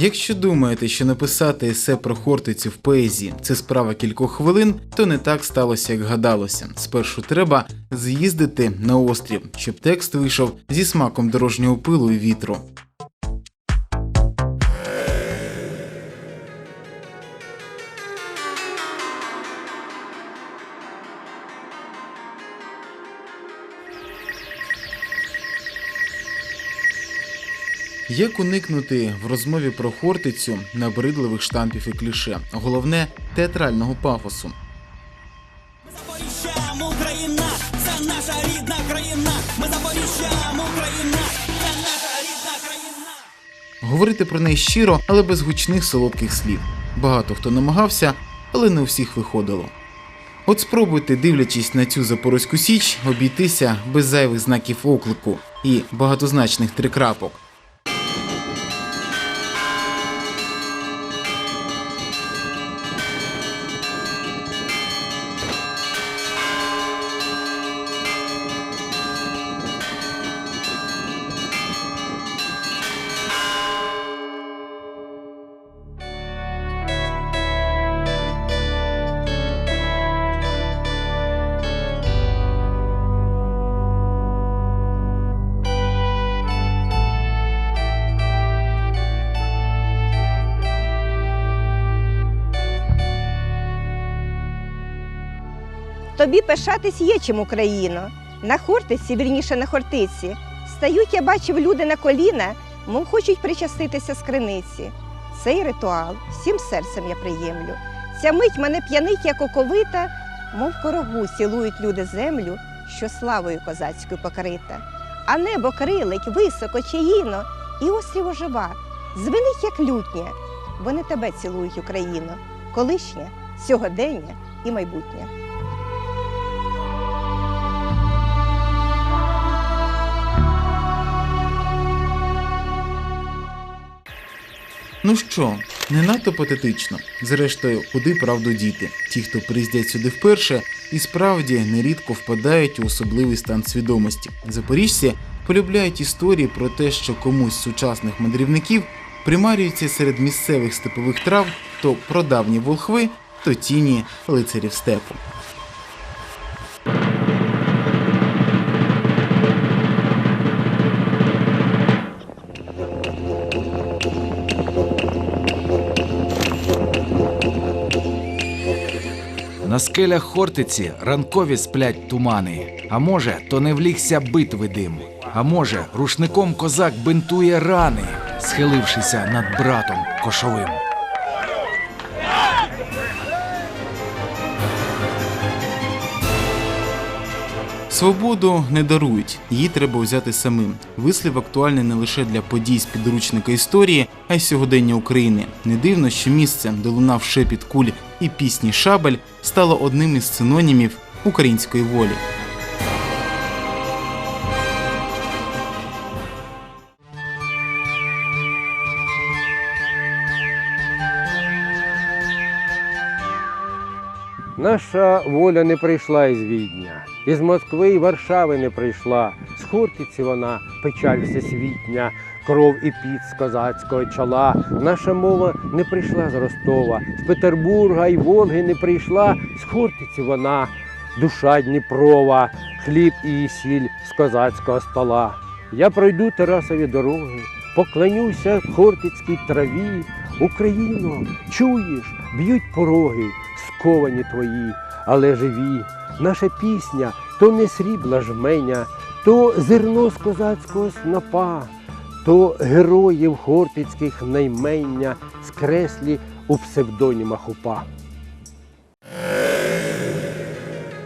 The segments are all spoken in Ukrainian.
Якщо думаєте, що написати есе про Хортицю в поезії це справа кількох хвилин, то не так сталося, як гадалося. Спершу треба з'їздити на острів, щоб текст вийшов зі смаком дорожнього пилу і вітру. Як уникнути в розмові про Хортицю набридливих штампів і кліше, головне театрального пафосу. Запоріжжя, Україна, це наша рідна країна. Ми Запоріжжя, Україна, це наша рідна країна. Говорити про неї щиро, але без гучних солодких слів. Багато хто намагався, але не у всіх виходило. От спробуйте, дивлячись на цю Запорозьку Січ, обійтися без зайвих знаків оклику і багатозначних трикрапок. Тобі пишатись є чим Україно. На Хортиці, вірніше на Хортиці, стають, я бачив, люди на коліна, мов хочуть причаститися з криниці. Цей ритуал всім серцем я приємлю. Ця мить мене п'янить, як оковита, мов корогу цілують люди землю, що славою козацькою покрита. А небо крилить високо чаїно, і острів ожива, звенить, як лютня. Вони тебе цілують, Україно, колишнє, сьогодення і майбутнє. Ну що, не надто патетично. Зрештою, куди правду діти? Ті, хто приїздять сюди вперше, і справді нерідко впадають у особливий стан свідомості. Запоріжці полюбляють історії про те, що комусь з сучасних мандрівників примарюються серед місцевих степових трав то прадавні волхви, то тіні лицарів степу. На скелях Хортиці ранкові сплять тумани. А може, то не влігся битви дим. А може, рушником козак бинтує рани, схилившися над братом кошовим. Свободу не дарують, її треба взяти самим. Вислів актуальний не лише для подій з підручника історії, а й сьогодення України. Не дивно, що місце, де лунав шепіт куль і пісні Шабель, стало одним із синонімів української волі. Наша воля не прийшла із Відня, із Москви і Варшави не прийшла. З Хортиці вона печаль всесвітня, кров і піт з козацького чола. Наша мова не прийшла з Ростова, з Петербурга і Волги не прийшла. З Хортиці вона, душа Дніпрова, хліб і сіль з козацького стола. Я пройду Тарасові дороги, поклонюся хортицькій траві. Україно, чуєш, б'ють пороги, сковані твої, але живі. Наша пісня то не срібла жменя, то зерно з козацького снопа, то героїв хортицьких наймення скреслі у псевдонімах упа.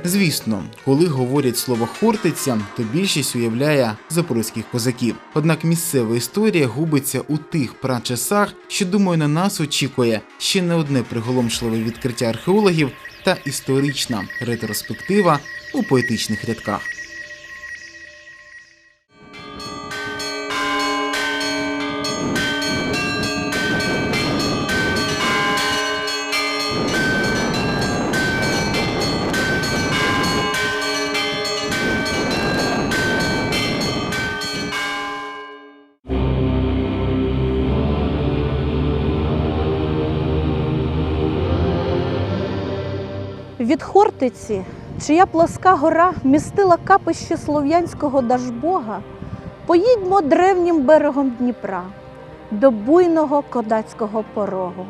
Звісно, коли говорять слово Хортиця, то більшість уявляє запорозьких козаків. Однак місцева історія губиться у тих прачасах, що думаю, на нас очікує ще не одне приголомшливе відкриття археологів та історична ретроспектива у поетичних рядках. Від Хортиці, чия плоска гора містила капище слов'янського дажбога, поїдьмо древнім берегом Дніпра до буйного кодацького порогу.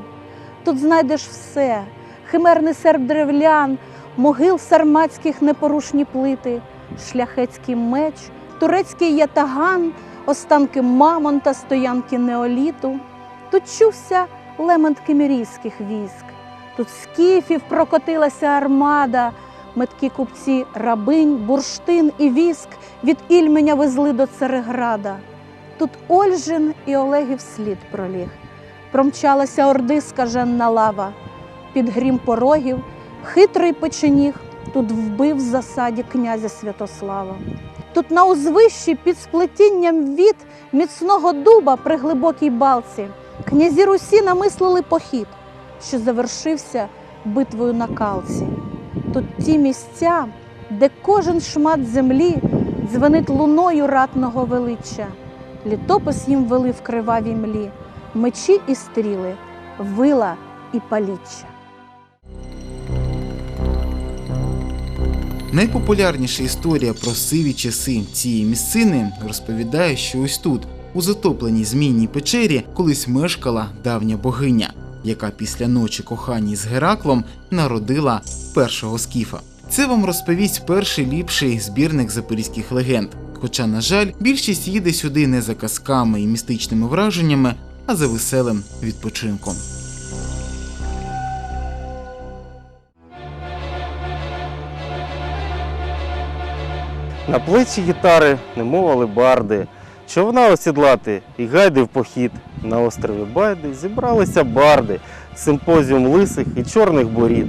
Тут знайдеш все: химерний серб древлян, могил сарматських непорушні плити, шляхетський меч, турецький ятаган, останки мамонта, стоянки неоліту. Тут чувся лемент кемерійських військ. Тут скіфів прокотилася армада, меткі купці рабинь, бурштин і віск від Ільменя везли до Цареграда. Тут Ольжин і Олегів слід проліг. Промчалася орди скаженна лава, під грім порогів, хитрий печеніг тут вбив в засаді князя Святослава. Тут на узвищі під сплетінням від міцного дуба при глибокій балці князі Русі намислили похід, що завершився битвою на калці. Тут ті місця, де кожен шмат землі дзвенить луною ратного величчя. Літопис їм вели в кривавій млі, мечі і стріли, вила і паліччя. Найпопулярніша історія про сиві часи цієї місцини розповідає, що ось тут, у затопленій змійній печері, колись мешкала давня богиня, яка після ночі кохання з Гераклом народила першого скіфа. Це вам розповість перший ліпший збірник запорізьких легенд. Хоча, на жаль, більшість їде сюди не за казками і містичними враженнями, а за веселим відпочинком. На плечі гітари, немов алебарди, човна осідлати і гайди в похід. На острові Байди зібралися барди, симпозіум лисих і чорних борід.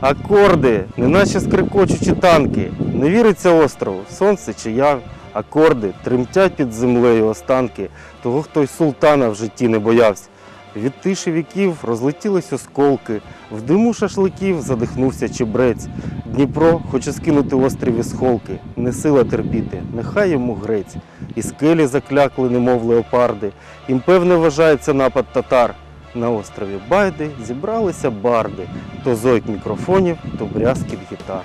Акорди, неначе скрикочучі танки, не віриться острову, сонце чи я. Акорди тремтять під землею останки того, хто й султана в житті не боявся. Від тиші віків розлетілись осколки, в диму шашликів задихнувся чебрець. Дніпро хоче скинути острів із холки, не сила терпіти, нехай йому грець. І скелі заклякли, немов леопарди. Їм певне вважається напад татар. На острові Байди зібралися барди, то зойк мікрофонів, то брязкіт гітар.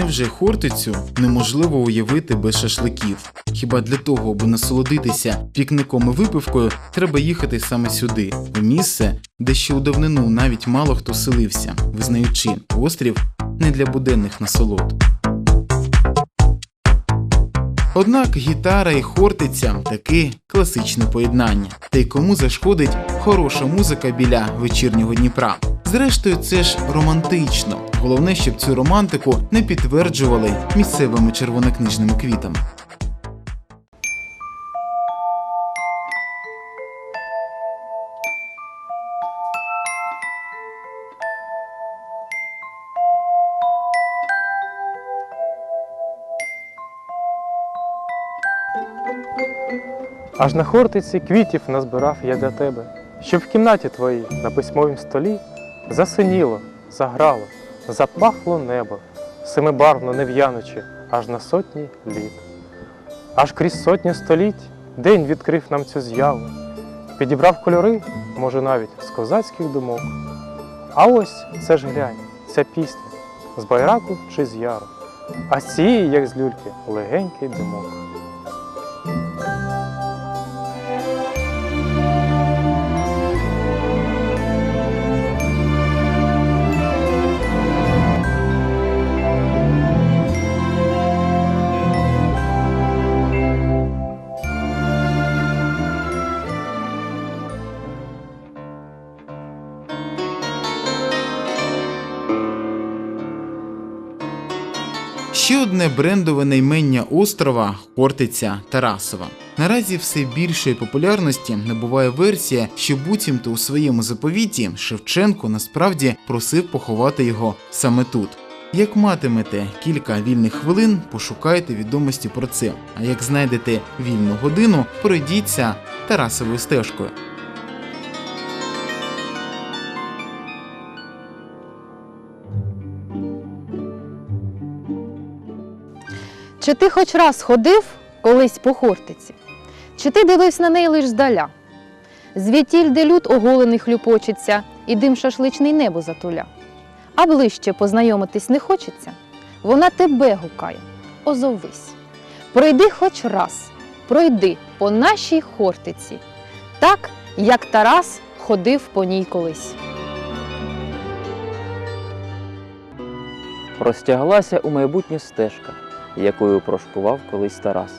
Невже Хортицю неможливо уявити без шашликів? Хіба для того, аби насолодитися пікником і випивкою, треба їхати саме сюди, в місце, де ще у давнину навіть мало хто селився, визнаючи острів не для буденних насолод. Однак гітара і хортиця таки класичне поєднання. Та й кому зашкодить хороша музика біля вечірнього Дніпра. Зрештою, це ж романтично. Головне, щоб цю романтику не підтверджували місцевими червонокнижними квітами. Аж на хортиці квітів назбирав я для тебе, щоб в кімнаті твоїй на письмовім столі засиніло, заграло, запахло небо, семибарвно не аж на сотні літ. Аж крізь сотні століть день відкрив нам цю з'яву, підібрав кольори, може навіть з козацьких думок. А ось це ж глянь, ця пісня з байраку чи з яру, а з цієї, як з люльки, легенький димок. Ще одне брендове наймення острова Хортиця Тарасова. Наразі все більшої популярності набуває версія, що буцімто у своєму заповіті Шевченко насправді просив поховати його саме тут. Як матимете кілька вільних хвилин, пошукайте відомості про це. А як знайдете вільну годину, пройдіться Тарасовою стежкою. Чи ти хоч раз ходив колись по Хортиці? Чи ти дивився на неї лиш здаля? Звідтіль, де люд оголений хлюпочеться, і дим шашличний небо затуля. А ближче познайомитись не хочеться? Вона тебе гукає, озовись. Пройди хоч раз, пройди по нашій Хортиці, так, як Тарас ходив по ній колись. Простяглася у майбутнє стежка, якою прошкував колись Тарас.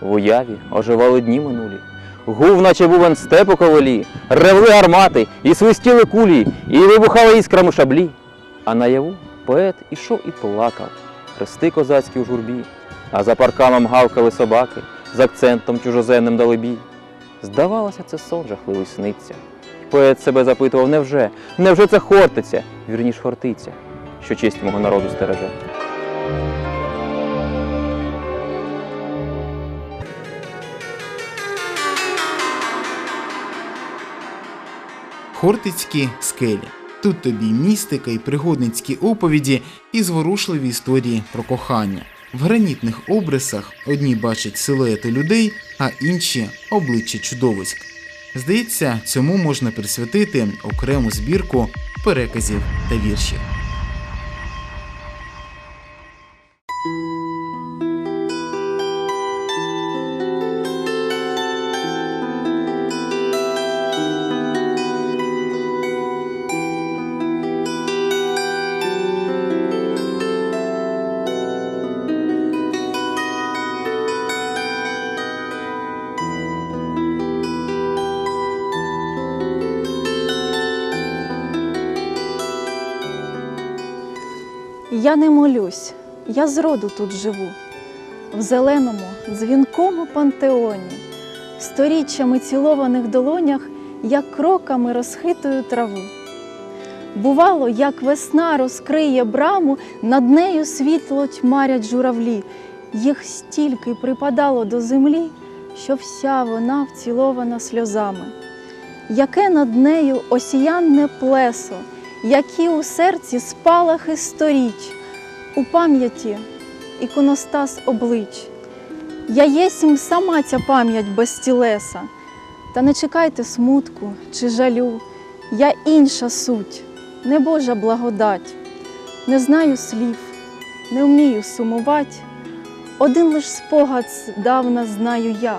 В уяві оживали дні минулі. Гув, наче бувен степ у ковалі, ревли гармати, і свистіли кулі, і вибухали іскрами шаблі. А наяву поет ішов і плакав, хрести козацькі у журбі, а за парканом гавкали собаки, з акцентом чужоземним далебі. Здавалося, це сон жахливий сниться. Поет себе запитував, невже, невже це хортиця, вірніш хортиця, що честь мого народу стереже. Хортицькі скелі. Тут тобі містика і пригодницькі оповіді і зворушливі історії про кохання. В гранітних обрисах одні бачать силуети людей, а інші обличчя чудовиськ. Здається, цьому можна присвятити окрему збірку переказів та віршів. Я не молюсь, я зроду тут живу, в зеленому, дзвінкому пантеоні, сторіччями цілованих долонях, як кроками розхитую траву. Бувало, як весна розкриє браму, над нею світло тьмарять журавлі, їх стільки припадало до землі, що вся вона вцілована сльозами. Яке над нею осіянне плесо, які у серці спалахи сторіч, у пам'яті іконостас облич. Я єсмь сама ця пам'ять без тілеса, та не чекайте смутку чи жалю, я інша суть, не Божа благодать, не знаю слів, не вмію сумувати, один лиш спогад давна знаю я.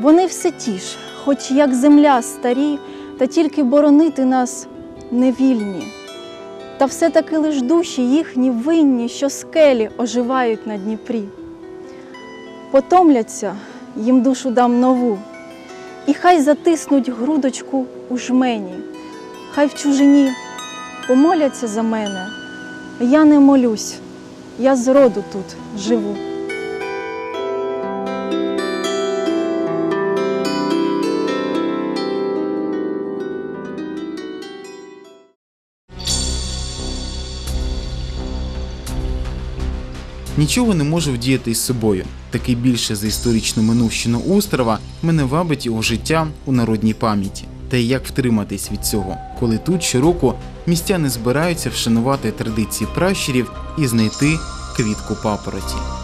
Вони все ті ж, хоч як земля старі, та тільки боронити нас невільні. Та все-таки лиш душі їхні винні, що скелі оживають на Дніпрі. Потомляться, їм душу дам нову, і хай затиснуть грудочку у жмені, хай в чужині помоляться за мене. Я не молюсь, я зроду тут живу. Нічого не можу вдіяти із собою. Таки більше за історичну минувщину острова мене вабить його життя у народній пам'яті. Та й як втриматись від цього, коли тут щороку містяни збираються вшанувати традиції пращурів і знайти квітку папороті.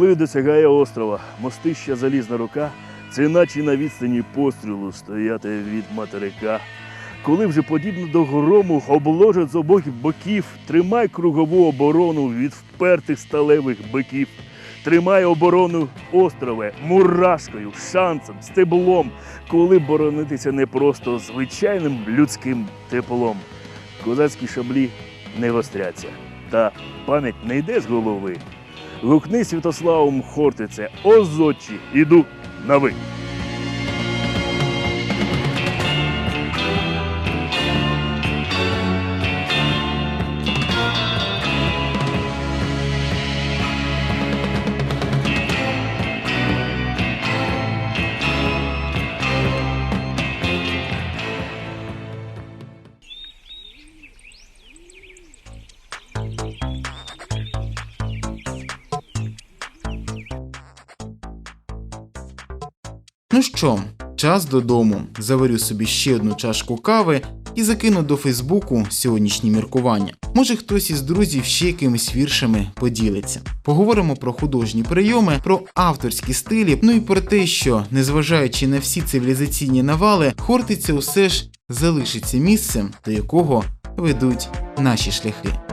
Коли досягає острова, мостища залізна рука, це наче на відстані пострілу стояти від материка. Коли вже подібно до грому обложать з обох боків, тримай кругову оборону від впертих сталевих биків. Тримай оборону острове мурашкою, шансом, стеблом, коли боронитися не просто звичайним людським теплом. Козацькі шаблі не гостряться, та пам'ять не йде з голови. Гукни Святославом Хортице, озочі, іду на ви. Ну що, час додому. Заварю собі ще одну чашку кави і закину до Фейсбуку сьогоднішні міркування. Може хтось із друзів ще якимись віршами поділиться. Поговоримо про художні прийоми, про авторські стилі, ну і про те, що, незважаючи на всі цивілізаційні навали, Хортиця усе ж залишиться місцем, до якого ведуть наші шляхи.